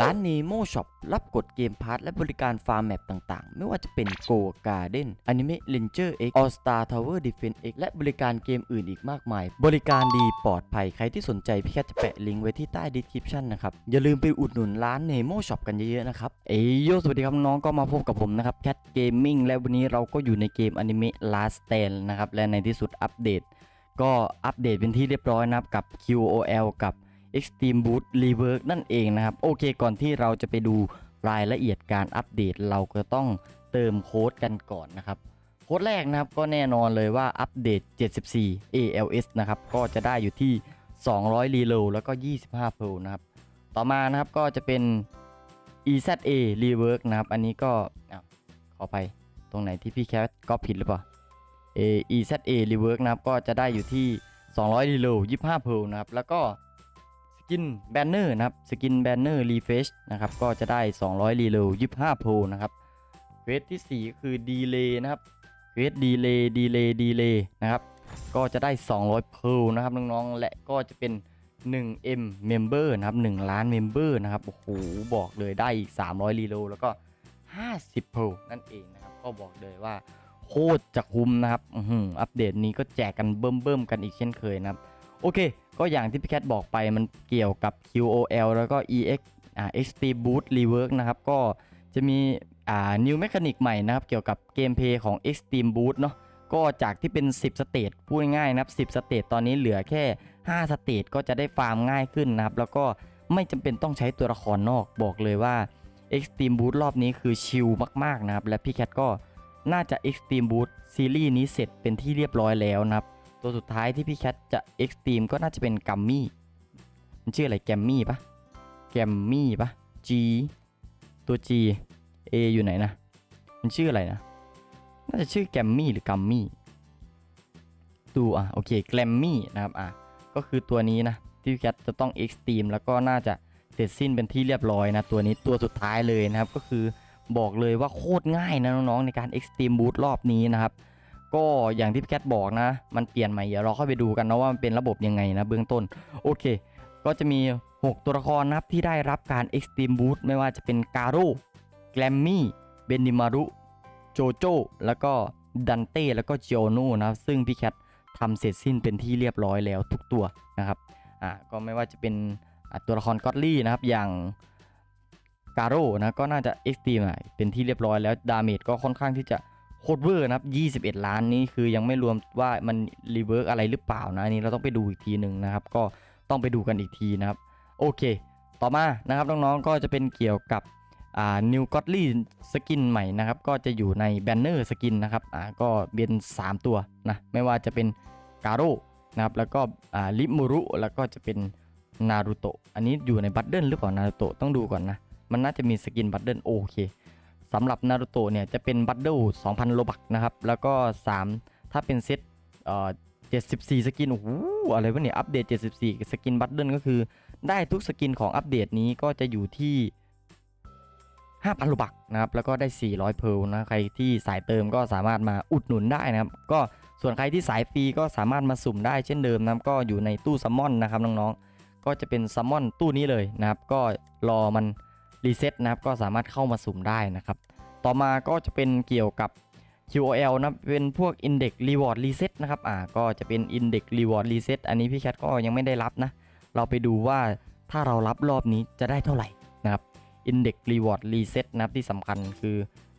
ร้าน Nemo Shop รับกดเกมพาร์ทและบริการฟาร์มแมปต่างๆ ไม่ว่าจะเป็น Go Garden Anime Ranger X All Star Tower Defense X และบริการเกมอื่นอีกมากมาย บริการดีปลอดภัย ใครที่สนใจพี่แคทจะแปะลิงก์ไว้ที่ใต้ description นะครับ อย่าลืมไปอุดหนุนร้าน Nemo Shop กันเยอะๆนะครับ เอ้ยโยสวัสดีครับน้องก็มาพบกับผมนะครับ Cat Gaming และวันนี้เราก็อยู่ในเกม Anime Last Stand นะครับ และในที่สุดอัปเดต ก็อัปเดตเป็นที่เรียบร้อยนะครับกับ QOL กับ Extreme Boost Rework นั่นเองนะครับ โอเคก่อนที่เราจะไปดูรายละเอียดการอัปเดต เราก็ต้องเติมโค้ดกันก่อนนะครับโค้ดแรกนะครับก็แน่นอนเลยว่าอัปเดต 74 ALS นะครับก็จะได้อยู่ที่ 200 r e l o แล้วก็ 25 Pearl นะครับ ต่อมานะครับก็จะเป็น EZA Rework นะครับ อันนี้ก็ขอไปตรงไหนที่พี่แคทก็ผิดหรือเปล่า EZA Rework นะครับก็จะได้อยู่ที่ 200 r e l o 25 Pearl นะครับ แล้วก็ กินแบนเนอร์นะครับสกินแบนเนอร์ Refresh นะครับก็จะได้ 200 Reload 25 Pearl นะครับเควสที่4ก็คือ Delay นะครับเควส Delay Delay Delay นะครับก็จะได้ 200 Pearl นะครับน้องๆและก็จะเป็น 1M Member นะครับ1ล้าน Member นะครับโอ้โหบอกเลยได้อีก 300 Reload แล้วก็ 50 Pearl นั่นเองนะครับก็บอกเลยว่าโคตรจะคุ้มนะครับอือหืออัปเดตนี้ก็แจกกันเบิ่มๆกันอีกเช่นเคยนะครับ โอเค ก็อย่างที่พี่แคทบอกไปมันเกี่ยวกับ QOL แล้วก็ EX อ่า XT Boost Rework นะครับ ก็จะมีอ่า New Mechanic ใหม่นะครับ เกี่ยวกับเกมเพย์ของ Extreme Boost เนาะก็จากที่เป็น 10 สเตจพูดง่ายนะครับ 10 สเตจตอนนี้เหลือแค่ 5 สเตจก็จะได้ฟาร์มง่ายขึ้นนะครับ แล้วก็ไม่จำเป็นต้องใช้ตัวละครนอกบอกเลยว่า Extreme Boost รอบนี้คือชิลมาก ๆ นะครับ และพี่แคทก็น่าจะ Extreme Boost ซีรีส์นี้เสร็จเป็นที่เรียบร้อยแล้วนะครับ ตัวสุดท้ายที่พี่แคทจะ Extreme ก็น่าจะเป็นกัมมี่มันชื่ออะไรแกมมี่ปะแกมมี่ปะ G ตัว G A อยู่ไหนนะ มันชื่ออะไรนะ น่าจะชื่อแกมมี่หรือกัมมี่ดูอะโอเคแกรมมี่นะครับอะก็คือตัวนี้นะที่พี่แคทจะต้อง Extreme แล้วก็น่าจะเสร็จสิ้นเป็นที่เรียบร้อยนะ ตัวนี้ตัวสุดท้ายเลยนะครับก็คือบอกเลยว่าโคตรง่ายนะน้องๆในการ Extreme Boost รอบนี้นะครับ ก็อย่างที่พี่แคทบอกนะ มันเปลี่ยนใหม่เดี๋ยวเราค่อยไปดูกันนะว่ามันเป็นระบบยังไงนะเบื้องต้น โอเค ก็จะมี 6 ตัวละครนะครับที่ได้รับการ Extreme Boost ไม่ว่าจะเป็นการ่แกรมมี่ เบนดิมารุ โจโจ แล้วก็ดันเต้แล้วก็จิโอโน่นะครับซึ่งพี่แคททำเสร็จสิ้นเป็นที่เรียบร้อยแล้วทุกตัวนะครับอ่าก็ไม่ว่าจะเป็นตัวละครก็อตลี่นะครับอย่างกาโร่นะก็น่าจะ Extreme อะเป็นที่เรียบร้อยแล้วดาเมจก็ค่อนข้างที่จะ โคตรเวอร์นะครับ21 ล้านนี้คือยังไม่รวมว่ามันรีเวิร์กอะไรหรือเปล่านะอันนี้เราต้องไปดูอีกทีหนึ่งนะครับ ก็ต้องไปดูกันอีกทีนะครับ โอเค ต่อมานะครับน้องๆก็จะเป็นเกี่ยวกับอ่า New Godly สกินใหม่นะครับ ก็จะอยู่ในแบนเนอร์สกินนะครับอ่าก็เป็น 3 ตัวนะไม่ว่าจะเป็นกาโร่นะครับแล้วก็อ่าลิมูรุแล้วก็จะเป็นนารูโตะอันนี้อยู่ในบัตเดิลหรือเปล่านารูโตะต้องดูก่อนนะ มันน่าจะมีสกินบัตเดิลโอเค สำหรับนารูโตะเนี่ยจะเป็นบัตเดิล2,000 โลบักนะครับ แล้วก็ 3 ถ้าเป็นเซตเอ่อ74 สกิน โอ้โห อะไรวะเนี่ย อัปเดต 74 สกินบัตเดิลก็คือ ได้ทุกสกินของอัปเดตนี้ก็จะอยู่ที่ 5,000 โลบักนะครับ แล้วก็ได้ 400 เพลนะ ใครที่สายเติมก็สามารถมาอุดหนุนได้นะครับ ก็ส่วนใครที่สายฟรีก็สามารถมาสุ่มได้เช่นเดิมนะก็อยู่ในตู้ซัมมอนนะครับน้องๆ ก็จะเป็นซัมมอนตู้นี้เลยนะครับ ก็รอมัน รีเซ็ตนะครับก็สามารถเข้ามาสุ่มได้นะครับ ต่อมาก็จะเป็นเกี่ยวกับ QOL นะเป็นพวก Index Reward Reset นะครับอ่าก็จะเป็น Index Reward Reset อันนี้พี่แคทก็ยังไม่ได้รับนะ เราไปดูว่าถ้าเรารับรอบนี้จะได้เท่าไหร่นะครับ Index Reward Reset นะครับที่สำคัญคือ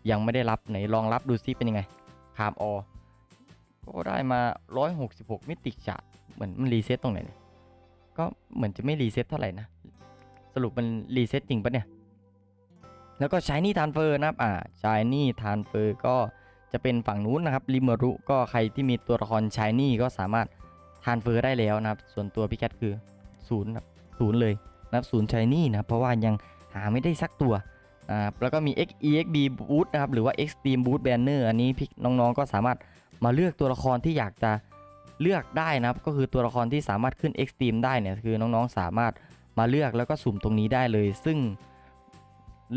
ยังไม่ได้รับไหนลองรับดูซิเป็นยังไงคามออก็ได้มา 166 มิติชาร์ตเหมือนมันรีเซ็ตตรงไหนเนี่ยก็เหมือนจะไม่รีเซ็ตเท่าไหร่นะ สรุปมันรีเซ็ตจริงปะเนี่ย แล้วก็ชายนี่ทานเฟอร์นะครับอ่าชายนี่ทานเฟอร์ก็จะเป็นฝั่งนู้นนะครับริมารุก็ใครที่มีตัวละครชายนี่ก็สามารถทานเฟอร์ได้แล้วนะครับ ส่วนตัวพี่แคทคือศูนย์ครับศูนย์เลยนะครับศูนย์ชายนี่นะครับเพราะว่ายังหาไม่ได้สักตัวอ่าแล้วก็มี X EXB Boot นะครับหรือว่า Extreme Boot Banner อันนี้พี่น้องๆก็สามารถมาเลือกตัวละครที่อยากจะเลือกได้นะครับ ก็คือตัวละครที่สามารถขึ้น Extreme ได้เนี่ยคือน้องๆสามารถมาเลือกแล้วก็สุ่มตรงนี้ได้เลย ซึ่ง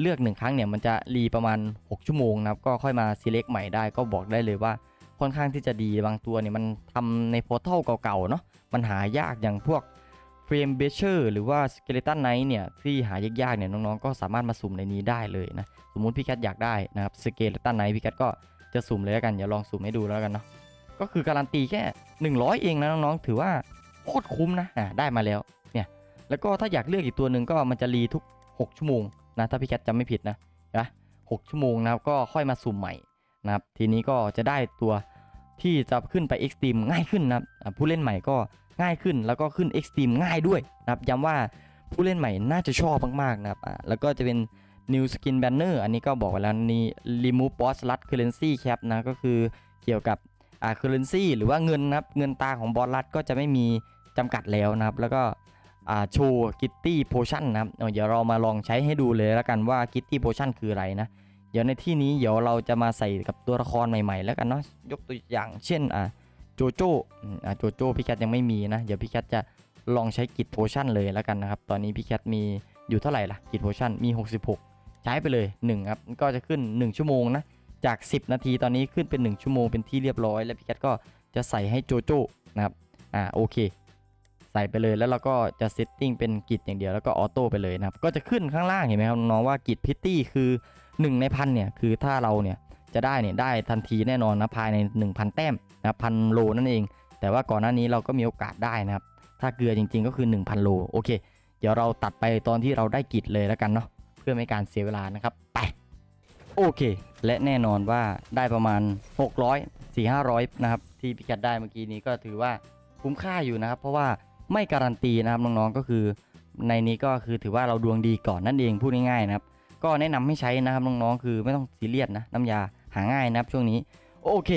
เลือกหนึ่งครั้งเนี่ยมันจะรีประมาณ 6 ชั่วโมงนะครับก็ค่อยมา select ใหม่ได้ก็บอกได้เลยว่าค่อนข้างที่จะดีบางตัวเนี่ยมันทำในโพ r t ทัลเก่าๆเนาะมันหายากอย่างพวกเฟรมเบเชอร์หรือว่าสเกเลตันไนท์เนี่ยที่หายากๆเนี่ยน้องๆก็สามารถมาสุ่มในนี้ได้เลยนะสมมุติพี่แคทอยากได้นะครับสเกเลตันไนท์พี่แคทก็จะสุ่มเลยแล้วกันอย่าลองสุ่มให้ดูแล้วกันเนาะก็คือการันตีแค่ 100 เองนะน้องๆถือว่าโคตรคุ้มนะอ่าได้มาแล้วเนี่ยแล้วก็ถ้าอยากเลือกอีกตัวหนึ่งก็มันจะรีทุก 6 ชั่วโมง นะถ้าพี่แคทจำไม่ผิดนะนะหกชั่วโมงนะครับก็ค่อยมาสุ่มใหม่นะครับทีนี้ก็จะได้ตัวที่จะขึ้นไป Extreme ง่ายขึ้นนะครับผู้เล่นใหม่ก็ง่ายขึ้นแล้วก็ขึ้น Extreme ง่ายด้วยนะครับย้ำว่าผู้เล่นใหม่น่าจะชอบมากๆนะครับอ่าแล้วก็จะเป็น New Skin Banner อันนี้ก็บอกไว้แล้วนี่ Remove Boss Slot Currency Cap นะก็คือเกี่ยวกับอ่า currency หรือว่าเงินนะครับเงินตาของบอสลัดก็จะไม่มีจำกัดแล้วนะครับ แล้วก็ โชว์กิตตี้โพชั่นนะครับเดี๋ยวเรามาลองใช้ให้ดูเลยแล้วกันว่ากิตตี้โพชั่นคืออะไรนะ เดี๋ยวในที่นี้เดี๋ยวเราจะมาใส่กับตัวละครใหม่ๆ แล้วกันเนาะยกตัวอย่างเช่นอ่าโจโจ้อ่าโจโจ้พี่แคทยังไม่มีนะ เดี๋ยวพี่แคทจะลองใช้กิจโพชั่นเลยแล้วกันนะครับ ตอนนี้พี่แคทมีอยู่เท่าไหร่ล่ะกิจโพชั่นมี 66 ใช้ไปเลย1ครับก็จะขึ้น 1 ชั่วโมงนะจาก 10 นาทีตอนนี้ขึ้นเป็น 1 ชั่วโมงเป็นที่เรียบร้อย แล้วพี่แคทก็จะใส่ให้โจโจ้นะครับอ่าโอเค ใส่ไปเลยแล้วเราก็จะเซตติ้งเป็นกิจอย่างเดียวแล้วก็ออโต้ไปเลยนะครับก็จะขึ้นข้างล่างเห็นไหมครับน้องว่ากิจพิตตี้คือ 1 ในพันเนี่ยคือถ้าเราเนี่ยจะได้เนี่ยได้ทันทีแน่นอนนะภายใน 1,000 แต้มนะพันโลนั่นเอง แต่ว่าก่อนหน้านี้เราก็มีโอกาสได้นะครับถ้าเกลือจริง ๆ ก็คือ 1,000 โลโอเค เดี๋ยวเราตัดไปตอนที่เราได้กิจเลยแล้วกันเนาะเพื่อไม่การเสียเวลานะครับไปโอเค และแน่นอนว่าได้ประมาณ 600 4 500 นะครับ ที่พี่แคทได้เมื่อกี้นี้ก็ถือว่าคุ้มค่าอยู่นะครับ เพราะว่า ไม่การันตีนะครับน้องๆก็คือ ในนี้ก็คือถือว่าเราดวงดีก่อนนั่นเองพูดง่ายๆนะครับ ก็แนะนำให้ใช้นะครับน้องๆคือไม่ต้องซีเรียสนะน้ำยาหาง่ายนะครับช่วงนี้โอเค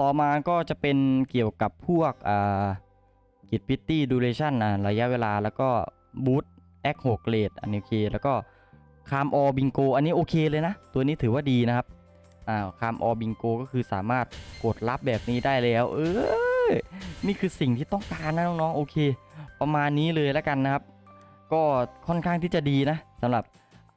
ต่อมาก็จะเป็นเกี่ยวกับพวกอ่ากิจพิตตี้ดูเรชั่นนะระยะเวลาแล้วก็บูทแอคหกเลดอันนี้โอเคแล้วก็คามออบิงโกอันนี้โอเคเลยนะ ตัวนี้ถือว่าดีนะครับอ่าคามออบิงโกก็คือสามารถกดรับแบบนี้ได้แล้ว เออ นี่คือสิ่งที่ต้องการนะน้องๆโอเค ประมาณนี้เลยแล้วกันนะครับ ก็ค่อนข้างที่จะดีนะสำหรับ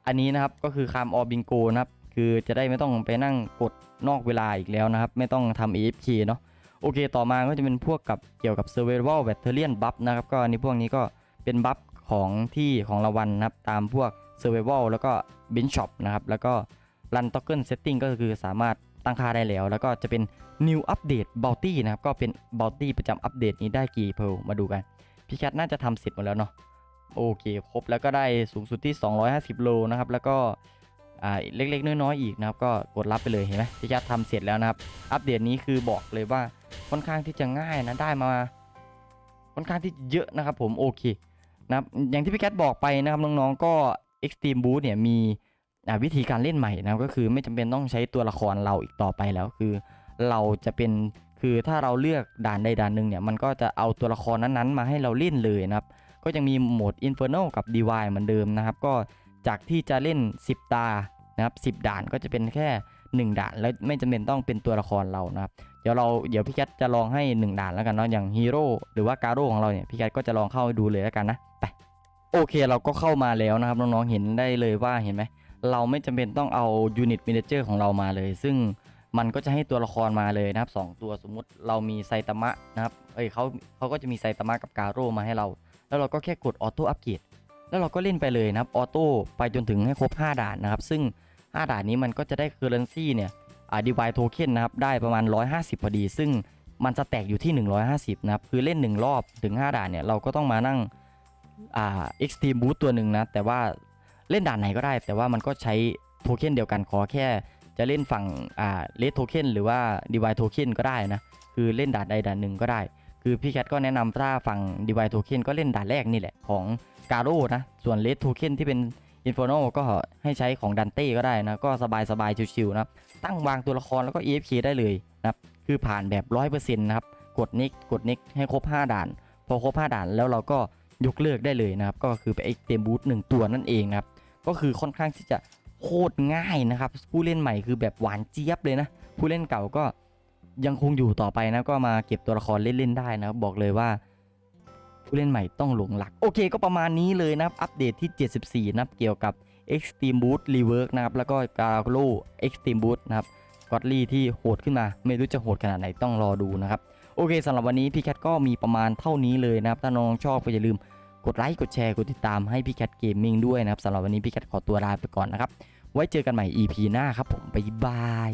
อันนี้นะครับก็คือคามออบิงโกนะครับ คือจะได้ไม่ต้องไปนั่งกดนอกเวลาอีกแล้วนะครับ ไม่ต้องทำ AFK เนาะโอเค ต่อมาก็จะเป็นพวกกับเกี่ยวกับ Survival Battalion Buff นะครับ ก็อันนี้พวกนี้ก็เป็นบัฟของที่ของรางวัลนะครับ ตามพวก Survival แล้วก็ Bench Shop นะครับ แล้วก็ Run Token Setting ก็คือสามารถ ตั้งค่าได้แล้ว แล้วก็จะเป็น New Update Bounty นะครับ ก็เป็น Bounty ประจำอัปเดตนี้ได้กี่เพลมาดูกัน พี่แคทน่าจะทำเสร็จหมดแล้วเนาะ โอเค ครบ แล้วก็ได้สูงสุดที่ 250 โลนะครับ แล้วก็อ่าเล็กๆ น้อยๆอีกนะครับ ก็กดรับไปเลยเห็นไหมพี่ยัดทำเสร็จแล้วนะครับ อัปเดตนี้คือบอกเลยว่าค่อนข้างที่จะง่ายนะ ได้มาค่อนข้างที่เยอะนะครับผม โอเคนะครับ อย่างที่พี่แคทบอกไปนะครับน้องๆ ก็ Extreme Boost เนี่ยมี วิธีการเล่นใหม่นะก็คือไม่จำเป็นต้องใช้ตัวละครเราอีกต่อไปแล้วคือ เราจะเป็นคือถ้าเราเลือกด่านใดด่านหนึ่งเนี่ยมันก็จะเอาตัวละครนั้นๆ มาให้เราเล่นเลยนะครับ ก็ยังมีโหมด Inferno กับ Divine เหมือนเดิมนะครับ ก็จากที่จะเล่น 10 ตานะครับ10 ด่านก็จะเป็นแค่ 1 ด่าน แล้วไม่จำเป็นต้องเป็นตัวละครเรานะครับ เดี๋ยวเราเดี๋ยวพี่แคทจะลองให้ 1 ด่านแล้วกันเนาะอย่างฮีโร่หรือว่าการโร่ของเราเนี่ยพี่แคทก็จะลองเข้าดูเลยแล้วกันนะไปโอเคเราก็เข้ามาแล้วนะครับน้องๆเห็นได้เลยว่าเห็นไหม เราไม่จำเป็นต้องเอายูนิตมินิเจอร์ของเรามาเลย ซึ่งมันก็จะให้ตัวละครมาเลยนะครับสองตัวสมมุติเรามีไซตามะนะครับ เอ้ยเขาเขาก็จะมีไซตามะกับการโร่มาให้เรา แล้วเราก็แค่กดออโต้อัปเกรดแล้วเราก็เล่นไปเลยนะครับออโต้ไปจนถึงให้ครบ 5 ด่านนะครับ ซึ่ง 5 ด่านนี้มันก็จะได้เคอร์เรนซีเนี่ยอ่าดีวายโทเค็นนะครับ ได้ประมาณ 150 พอดี ซึ่งมันจะแตกอยู่ที่ 150 นะครับ คือเล่น 1 รอบถึง 5 ด่านเนี่ย เราก็ต้องมานั่งอ่า Extreme Boost ตัวหนึ่งนะ แต่ว่า เล่นด่านไหนก็ได้ แต่ว่ามันก็ใช้โทเค็นเดียวกันขอแค่ จะเล่นฝั่งอ่าเลสโทเค็นหรือว่าดีวายโทเค็นก็ได้นะ คือเล่นด่านใดด่านหนึ่งก็ได้ คือพี่แคทก็แนะนำถ้าฝั่ง d e v i c e Token ก็เล่นด่านแรกนี่แหละของ g a r o นะ ส่วน Red Token ที่เป็น Inferno ก็ให้ใช้ของ Dante ก็ได้นะ ก็สบายสบายๆชิวๆนะตั้งวางตัวละครแล้วก็ EFK ได้เลยนะครับคือผ่านแบบ 100%นะครับ กด Next กด Next ให้ครบ 5 ด่าน พอครบ 5 ด่านแล้วเราก็ยกเลิกได้เลยนะครับ ก็คือไป Extreme Boost 1ตัวนั่นเองนะครับ ก็คือค่อนข้างที่จะโคตรง่ายนะครับ ผู้เล่นใหม่คือแบบหวานเจี๊ยบเลยนะ ผู้เล่นเก่าก็ยังคงอยู่ต่อไปนะ ก็มาเก็บตัวละครเล่นๆได้นะครับบอกเลยว่า ผู้เล่นใหม่ต้องหลงหลัก โอเค ก็ประมาณนี้เลยนะครับ อัปเดตที่ 74 นะครับ เกี่ยวกับ Extreme Boost Rework นะครับ แล้วก็ g a r o Extreme Boost นะครับกอดลี่ที่โหดขึ้นมา ไม่รู้จะโหดขนาดไหนต้องรอดูนะครับ โอเคสำหรับวันนี้พี่แคทก็มีประมาณเท่านี้เลยนะครับ ถ้าน้องชอบก็อย่าลืม กดไลค์กดแชร์กดติดตามให้พี่แคทเกมมิ่งด้วยนะครับสำหรับวันนี้พี่แคทขอตัวลาไปก่อนนะครับ ไว้เจอกันใหม่ EP หน้าครับผมบ๊ายบาย